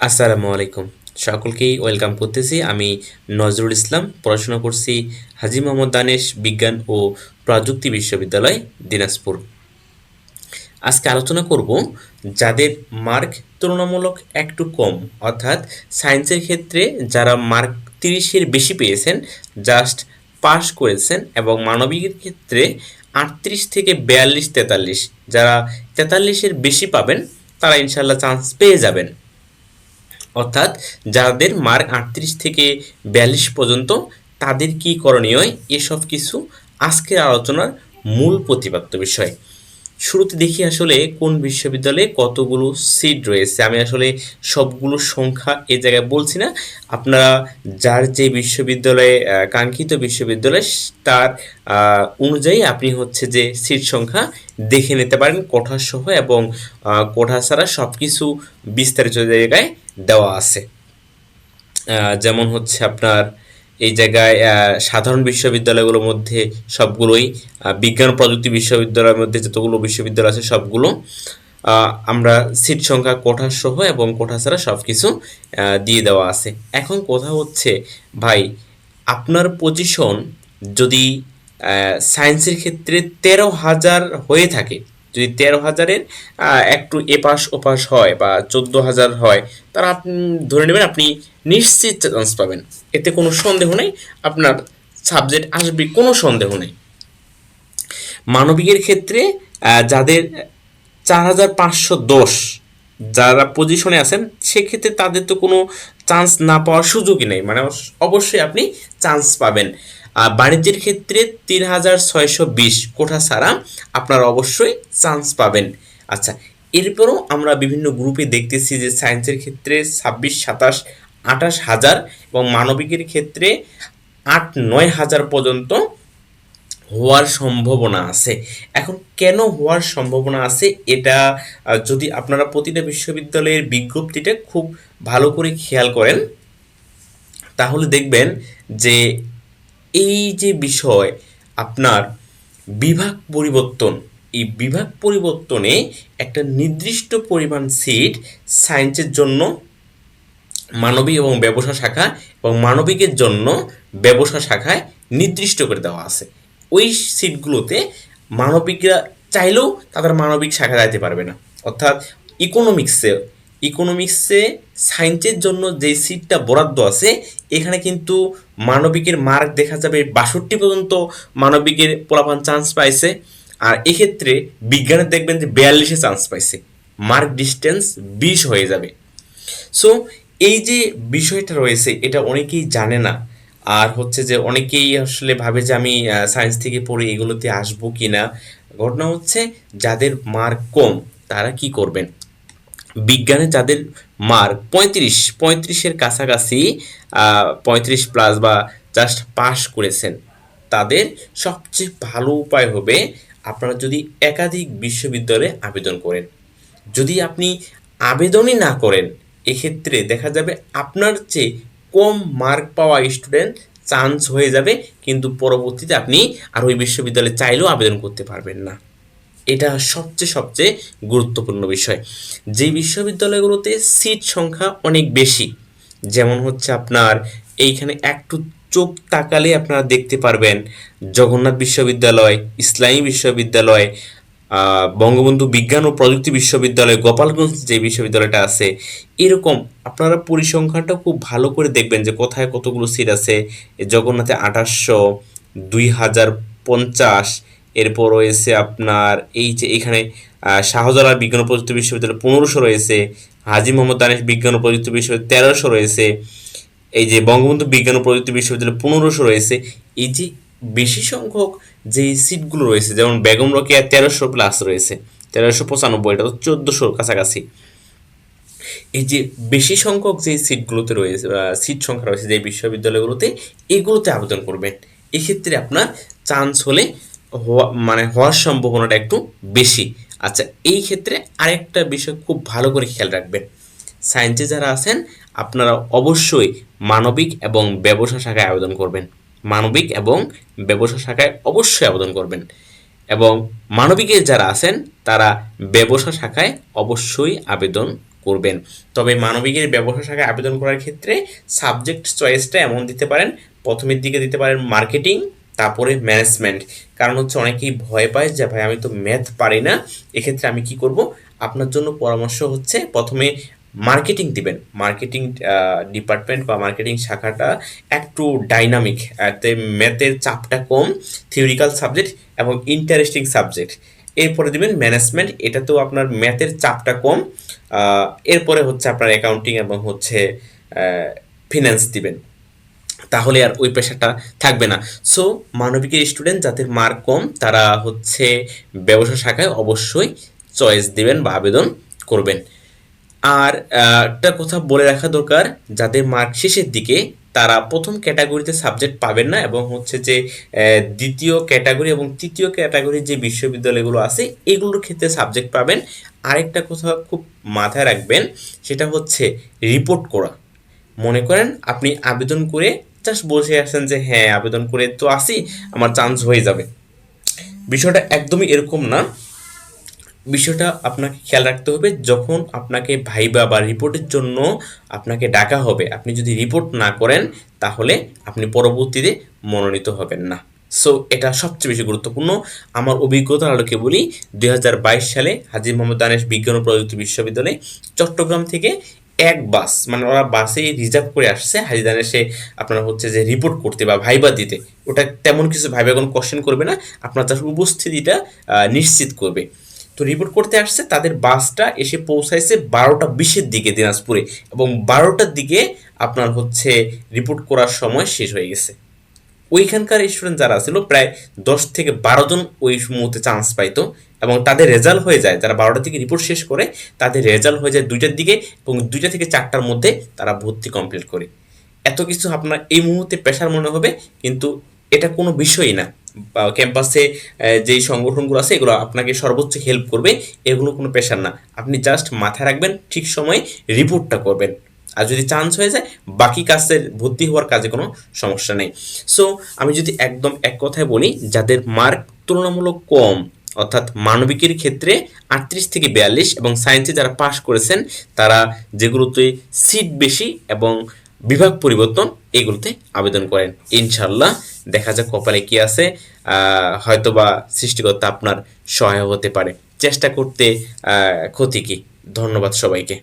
আসসালামু আলাইকুম। সকলকেই ওয়েলকাম করতেছি। আমি নজরুল ইসলাম। পড়াশোনা করছি হাজি মোহাম্মদ দানেশ বিজ্ঞান ও প্রযুক্তি বিশ্ববিদ্যালয়, দিনাজপুর। আজকে আলোচনা করব যাদের মার্ক তুলনামূলক একটু কম, অর্থাৎ সায়েন্সের ক্ষেত্রে যারা মার্ক তিরিশের বেশি পেয়েছেন, জাস্ট পাস করেছেন এবং মানবিকের ক্ষেত্রে আটত্রিশ থেকে বিয়াল্লিশ, তেতাল্লিশ, যারা তেতাল্লিশের বেশি পাবেন, তারা ইনশাল্লাহ চান্স পেয়ে যাবেন। অর্থাৎ যাদের মার্ক আটত্রিশ থেকে বিয়াল্লিশ পর্যন্ত, তাদের কি করণীয়? এসব কিছু আজকের আলোচনার মূল প্রতিপাদ্য বিষয়। শুরুতে দেখি আসলে কোন বিশ্ববিদ্যালয়ে কতগুলো সিট রয়েছে। আমি আসলে সবগুলো সংখ্যা এই জায়গায় বলছি না। আপনারা যার যে বিশ্ববিদ্যালয়ে কাঙ্ক্ষিত বিশ্ববিদ্যালয়, তার অনুযায়ী আপনি হচ্ছে যে সিট সংখ্যা দেখে নিতে পারেন। কোঠা সহ এবং কোঠা ছাড়া সব কিছু বিস্তারিত জায়গায় দেওয়া আছে। যেমন হচ্ছে আপনার এই জায়গায় সাধারণ বিশ্ববিদ্যালয়গুলোর মধ্যে সবগুলোই বিজ্ঞান প্রযুক্তি বিশ্ববিদ্যালয়ের মধ্যে যতগুলো বিশ্ববিদ্যালয় আছে সবগুলো আমরা সিট সংখ্যা, কোঠা সহ এবং কোঠা ছাড়া সব কিছু দিয়ে দেওয়া আছে। এখন কথা হচ্ছে, ভাই, আপনার পজিশন যদি সায়েন্সের ক্ষেত্রে তেরো হাজার হয়ে থাকে যদি তেরো হাজারের একটু এপাশ ওপাশ হয় বা চোদ্দ হাজার হয় তারা আপনি ধরে নেবেন আপনি নিশ্চিত চান্স পাবেন। এতে কোনো সন্দেহ নেই, আপনার সাবজেক্ট আসবে কোনো সন্দেহ নেই। মানবিকের ক্ষেত্রে যাদের চার হাজার পাঁচশো দশ যারা পজিশনে আছেন, সেক্ষেত্রে তাদের তো কোনো চান্স না পাওয়ার সুযোগই নেই। মানে অবশ্যই আপনি চান্স পাবেন। বাণিজ্যের ক্ষেত্রে তিন হাজার ছয়শো বিশ কোঠা ছাড়া আপনারা অবশ্যই চান্স পাবেন। আচ্ছা এরপরও আমরা বিভিন্ন গ্রুপে দেখতেছি যে সায়েন্সের ক্ষেত্রে ছাব্বিশ, সাতাশ, আঠাশ হাজার এবং মানবিকের ক্ষেত্রে আট, নয় হাজার পর্যন্ত হওয়ার সম্ভাবনা আছে। এখন কেন হওয়ার সম্ভাবনা আছে? এটা যদি আপনারা প্রতিটা বিশ্ববিদ্যালয়ের বিজ্ঞপ্তিটা খুব ভালো করে খেয়াল করেন, তাহলে দেখবেন যে এই যে বিষয়, আপনার বিভাগ পরিবর্তন, এই বিভাগ পরিবর্তনে একটা নির্দিষ্ট পরিমাণ সিট সায়েন্সের জন্য, মানবিক এবং ব্যবসা শাখা এবং মানবিকের জন্য ব্যবসা শাখায় নির্দিষ্ট করে দেওয়া আছে। ওই সিটগুলোতে মানবিকরা চাইলেও তাদের মানবিক শাখা যাইতে পারবে না। অর্থাৎ ইকোনমিক্সে ইকোনমিক্সে সায়েন্সের জন্য যে সিটটা বরাদ্দ আছে, এখানে কিন্তু মানবিকের মার্ক দেখা যাবে বাষট্টি পর্যন্ত মানবিকের পোলাপান চান্স পাইছে। আর এক্ষেত্রে বিজ্ঞানের দেখবেন যে বিয়াল্লিশে চান্স পাইছে। মার্ক ডিস্টেন্স বিশ হয়ে যাবে। সো এই যে বিষয়টা রয়েছে, এটা অনেকেই জানে না। আর হচ্ছে যে অনেকেই আসলে ভাবে যে আমি সায়েন্স থেকে পড়ে এগুলোতে আসব কি না ঘটনা হচ্ছে, যাদের মার্ক কম, তারা কি করবেন? বিজ্ঞানে যাদের মার্ক পঁয়ত্রিশ, পঁয়ত্রিশের কাছাকাছি পঁয়ত্রিশ প্লাস বা জাস্ট পাস করেছেন, তাদের সবচেয়ে ভালো উপায় হবে আপনারা যদি একাধিক বিশ্ববিদ্যালয়ে আবেদন করেন। যদি আপনি আবেদনই না করেন, এক্ষেত্রে দেখা যাবে আপনার চেয়ে কম মার্ক পাওয়া স্টুডেন্ট চান্স হয়ে যাবে, কিন্তু পরবর্তীতে আপনি আর ওই বিশ্ববিদ্যালয়ে চাইলেও আবেদন করতে পারবেন না। এটা সবচেয়ে সবচেয়ে গুরুত্বপূর্ণ বিষয়। যে বিশ্ববিদ্যালয়গুলোতে সিট সংখ্যা অনেক বেশি, যেমন হচ্ছে আপনার এইখানে একটু চোখ তাকালে আপনারা দেখতে পারবেন জগন্নাথ বিশ্ববিদ্যালয়, ইসলামী বিশ্ববিদ্যালয় বঙ্গবন্ধু বিজ্ঞান ও প্রযুক্তি বিশ্ববিদ্যালয়, গোপালগঞ্জ যে বিশ্ববিদ্যালয়টা আছে, এরকম আপনারা পরিসংখ্যানটা খুব ভালো করে দেখবেন যে কোথায় কতগুলো সিট আছে। জগন্নাথে আঠাশশো দুই হাজার পঞ্চাশ এরপর রয়েছে আপনার এই যে এখানে শাহজালাল বিজ্ঞান ও প্রযুক্তি বিশ্ববিদ্যালয় পনেরোশো রয়েছে, হাজি মোহাম্মদ দানেশ বিজ্ঞান ও প্রযুক্তি বিশ্ববিদ্যালয় তেরোশো রয়েছে, এই যে বঙ্গবন্ধু বিজ্ঞান ও প্রযুক্তি বিশ্ববিদ্যালয় পনেরোশো রয়েছে, এই যে বেশি সংখ্যক যে সিটগুলো রয়েছে, যেমন বেগম রোকেয়া তেরোশো প্লাস রয়েছে, তেরোশো পঁচানব্বই, এটা তো চোদ্দোশোর কাছাকাছি। এই যে বেশি সংখ্যক যে সিটগুলোতে রয়েছে সিট সংখ্যা রয়েছে যে বিশ্ববিদ্যালয়গুলোতে, এগুলোতে আবেদন করবেন। এক্ষেত্রে আপনার চান্স হলে মানে হওয়ার সম্ভাবনাটা একটু বেশি। আচ্ছা এই ক্ষেত্রে আরেকটা বিষয় খুব ভালো করে খেয়াল রাখবেন। সায়েন্সে যারা আছেন, আপনারা অবশ্যই মানবিক এবং ব্যবসা শাখায় আবেদন করবেন। মানবিক এবং ব্যবসা শাখায় অবশ্যই আবেদন করবেন। এবং মানবিকের যারা আছেন, তারা ব্যবসা শাখায় অবশ্যই আবেদন করবেন। তবে মানবিকের ব্যবসা শাখায় আবেদন করার ক্ষেত্রে সাবজেক্ট চয়েসটা এমন দিতে পারেন, প্রথমের দিকে দিতে পারেন মার্কেটিং তারপরে ম্যানেজমেন্ট কারণ হচ্ছে অনেকেই ভয় পায় যে, ভাই, আমি তো ম্যাথ পারি না। এক্ষেত্রে আমি কি করব? আপনার জন্য পরামর্শ হচ্ছে প্রথমে মার্কেটিং দিবেন। মার্কেটিং ডিপার্টমেন্ট বা মার্কেটিং শাখাটা একটু ডাইনামিক এতে ম্যাথের চাপটা কম থিওরিক্যাল সাবজেক্ট এবং ইন্টারেস্টিং সাবজেক্ট এরপরে দিবেন ম্যানেজমেন্ট এটাতেও আপনার ম্যাথের চাপটা কম। এরপরে হচ্ছে আপনার অ্যাকাউন্টিং এবং হচ্ছে ফিনান্স দিবেন। তাহলে আর ওই পেশাটা থাকবে না। সো মানবিকের স্টুডেন্ট যাদের মার্ক কম, তারা হচ্ছে ব্যবসা শাখায় অবশ্যই চয়েস দেবেন বা আবেদন করবেন। আর একটা কথা বলে রাখা দরকার, যাদের মার্ক শেষের দিকে তারা প্রথম ক্যাটাগরিতে সাবজেক্ট পাবেন না এবং হচ্ছে যে দ্বিতীয় ক্যাটাগরি এবং তৃতীয় ক্যাটাগরির যে বিশ্ববিদ্যালয়গুলো আছে, এগুলোর ক্ষেত্রে সাবজেক্ট পাবেন। আরেকটা কথা খুব মাথায় রাখবেন, সেটা হচ্ছে রিপোর্ট করা। মনে করেন আপনি আবেদন করে জাস্ট বসে আছেন যে হ্যাঁ আবেদন করে তো আসি, আমার চান্স হয়ে যাবে। বিষয়টা একদমই এরকম না। বিষয়টা আপনাকে খেয়াল রাখতে হবে, যখন আপনাকে ভাইবা বা রিপোর্টের জন্য আপনাকে ডাকা হবে, আপনি যদি রিপোর্ট না করেন, তাহলে আপনি পরবর্তীতে মনোনীত হবেন না। সো এটা সবচেয়ে বেশি গুরুত্বপূর্ণ। আমার অভিজ্ঞতার আলোকে বলি, দুই হাজার বাইশ সালে হাজী মোহাম্মদ দানেশ বিজ্ঞান ও প্রযুক্তি বিশ্ববিদ্যালয় চট্টগ্রাম থেকে এক বাস মানে ওরা বাসে রিজার্ভ করে আসছে হাজি দানেশে আপনার হচ্ছে যে রিপোর্ট করতে বা ভাইবা দিতে, ওটা তেমন কিছু ভাইবা কোনো কোশ্চেন করবে না, আপনার তার উপস্থিতিটা নিশ্চিত করবে। তো রিপোর্ট করতে আসছে, তাদের বাসটা এসে পৌঁছাইছে বারোটা বিশের দিকে দিনাজপুরে, এবং বারোটার দিকে আপনার হচ্ছে রিপোর্ট করার সময় শেষ হয়ে গেছে। ওইখানকার স্টুডেন্ট যারা ছিল, প্রায় দশ থেকে বারো জন ওই মুহূর্তে চান্স পাইতো। এবং তাদের রেজাল্ট হয়ে যায়, যারা বারোটা থেকে রিপোর্ট শেষ করে, তাদের রেজাল্ট হয়ে যায় দুইটার দিকে এবং দুইটা থেকে চারটার মধ্যে তারা ভর্তি কমপ্লিট করে। এত কিছু আপনার এই মুহূর্তে প্রেশার মনে হবে, কিন্তু এটা কোনো বিষয়ই না। ক্যাম্পাসে যেই সংগঠনগুলো আছে, এগুলো আপনাকে সর্বোচ্চ হেল্প করবে, এগুলো কোনো প্রেশার না। আপনি জাস্ট মাথায় রাখবেন, ঠিক সময়ে রিপোর্টটা করবেন। আর যদি চান্স হয়ে যায়, বাকি কাজের ভর্তি হওয়ার কাজে কোনো সমস্যা নেই। সো আমি যদি একদম এক কথায় বলি, যাদের মার্ক তুলনামূলক কম অর্থাৎ মানবিকের ক্ষেত্রে আটত্রিশ থেকে বিয়াল্লিশ এবং সায়েন্সে যারা পাশ করেছেন, তারা যেগুলোতে সিট বেশি এবং বিভাগ পরিবর্তন, এগুলোতে আবেদন করেন। ইনশাল্লাহ দেখা যাক কপালে কি আছে হয়তোবা সৃষ্টিকর্তা আপনার সহায় হতে পারে। চেষ্টা করতে ক্ষতি কি? ধন্যবাদ সবাইকে।